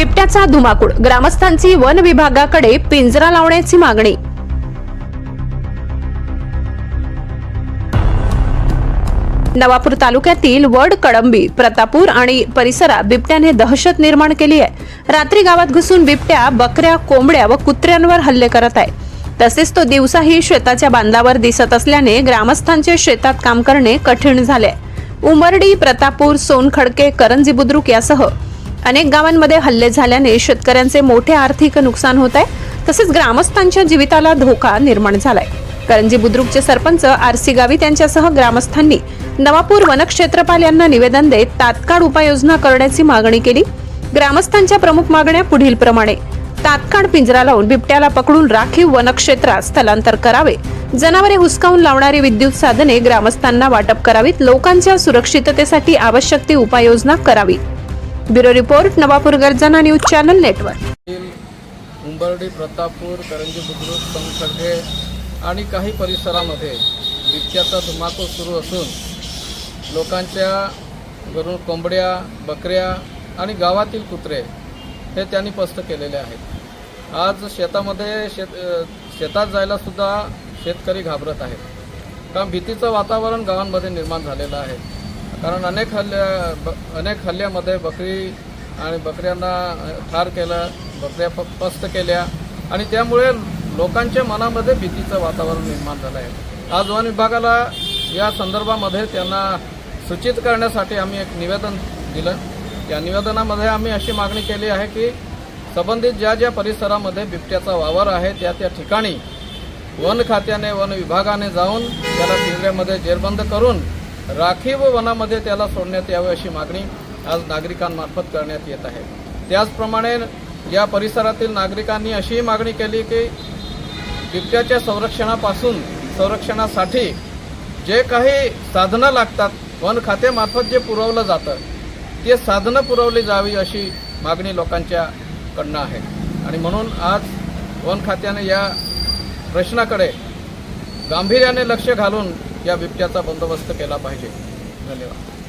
बिबट्याचा धुमाकूळ. ग्रामस्थांची वन विभागाकडे पिंजरा लावण्याची मागणी. नवापूर तालुक्यातील वड कळंबी प्रतापूर आणि परिसरात बिबट्याने दहशत निर्माण केली आहे. रात्री गावात घुसून बिबट्या बकऱ्या कोंबड्या व कुत्र्यांवर हल्ले करत आहे तसेच तो दिवसाही शेताच्या बांधावर दिसत असल्याने ग्रामस्थांचे शेतात काम करणे कठीण झाले उमरडी प्रतापूर सोनखडके करंजी बुद्रुक यासह अनेक गावांमध्ये हल्ले झाल्याने शेतकऱ्यांचे मोठे आर्थिक नुकसान होत आहे. तसेच ग्रामस्थांच्या जीविताला धोका निर्माण झालाय. करंजी बुद्रुकचे सरपंच आर सी त्यांच्यासह ग्रामस्थांनी नवापूर वनक्षेत्रपाल यांना निवेदन देत तात्काळ उपाययोजना करण्याची मागणी केली. ग्रामस्थांच्या प्रमुख मागण्या पुढील प्रमाणे. तात्काळ पिंजरा लावून बिबट्याला पकडून राखीव वनक्षेत्रात स्थलांतर करावे. जनावरे हुसकावून लावणारी विद्युत साधने ग्रामस्थांना वाटप करावीत. लोकांच्या सुरक्षिततेसाठी आवश्यक ती उपाययोजना करावी. Bureau report Navapur Garjana news channel network. Umbardi Pratapur Karanji Budruk संसर्गे आणि काही परिसरामध्ये बिबट्याचा धुमाकूळ सुरू असून लोकांच्या घरून कोंबड्या बकऱ्या आणि गावातील कुत्रे हे त्यांनी पस्त केलेले आहेत. आज शेतामध्ये शेत शेतात जायला सुद्धा शेतकरी घाबरत आहेत. कारण भीतीचं वातावरण गावांमध्ये निर्माण झालेलं आहे. कारण अनेक हल्ल्या ब अनेक हल्ल्यामध्ये बकरी आणि बकऱ्यांना ठार केलं बकऱ्या प पस्त केल्या. आणि त्यामुळे लोकांच्या मनामध्ये भीतीचं वातावरण निर्माण झालं आहे. आज वन विभागाला या संदर्भामध्ये त्यांना सूचित करण्यासाठी आम्ही एक निवेदन दिलं. या निवेदनामध्ये आम्ही अशी मागणी केली आहे की संबंधित ज्या ज्या परिसरामध्ये बिबट्याचा वावर आहे त्या त्या ठिकाणी वन खात्याने वन विभागाने जाऊन त्याला पिंजऱ्यामध्ये जेरबंद करून राखीव वनामध्ये त्याला सोडण्यात यावे अशी मागणी आज नागरिकांमार्फत करण्यात येत आहे. त्याचप्रमाणे या परिसरातील नागरिकांनी अशीही मागणी केली की बिबट्याच्या संरक्षणापासून संरक्षणासाठी जे काही साधनं लागतात वन खात्यामार्फत जे पुरवलं जातं ते साधनं पुरवली जावी अशी मागणी लोकांच्या कडनं आहे. आणि म्हणून आज वन खात्याने या प्रश्नाकडे गांभीर्याने लक्ष घालून या बिबट्याचा बंदोबस्त केला पाहिजे. धन्यवाद.